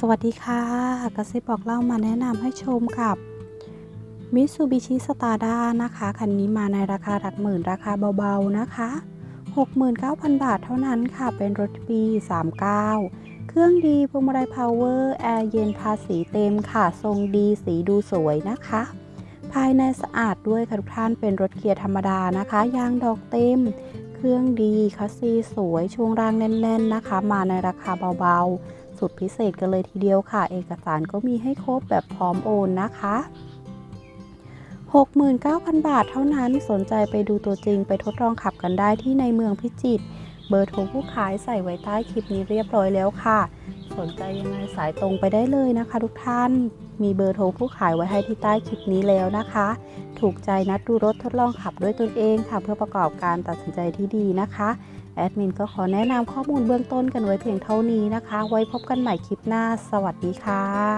สวัสดีค่ะกระซิบบอกเล่ามาแนะนำให้ชมกับ Mitsubishi Stada นะคะ คันนี้มาในราคาหลักหมื่นราคาเบาๆนะคะ 69,000 บาทเท่านั้นค่ะ เป็นรถปี 39 เครื่องดีพวงมาลัยพาวเวอร์แอร์เย็นภาษีเต็มค่ะ ทรงดีสีดูสวยนะคะ ภายในสะอาดด้วยค่ะทุกท่านเป็นรถเกียร์ธรรมดานะคะ ยางดอกเต็ม เครื่องดีคัสซีสวยช่วงล่างแน่น ๆนะคะ มาในราคาเบาๆ สุดพิเศษกันเลยทีเดียวค่ะ เอกสารก็มีให้ครบแบบพร้อมโอนนะคะ 69,000 บาทเท่านั้นสนใจไปดูตัวจริงไปทดลองขับกันได้ที่ในเมืองพิจิตร เบอร์โทรผู้ขายใส่ไว้ใต้คลิปนี้เรียบร้อยแล้วค่ะ สนใจยังไงสายตรงไปได้เลยนะคะ ทุกท่าน มีเบอร์โทรผู้ขายไว้ให้ที่ใต้คลิปนี้แล้วนะคะ ถูกใจนัดดูรถทดลองขับด้วยตนเองค่ะ เพื่อประกอบการตัดสินใจที่ดีนะคะแอดมินก็ขอแนะนำข้อมูลเบื้องต้นกันไว้เพียงเท่านี้นะคะ ไว้พบกันใหม่คลิปหน้า สวัสดีค่ะ